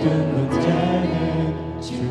모든 문제는 주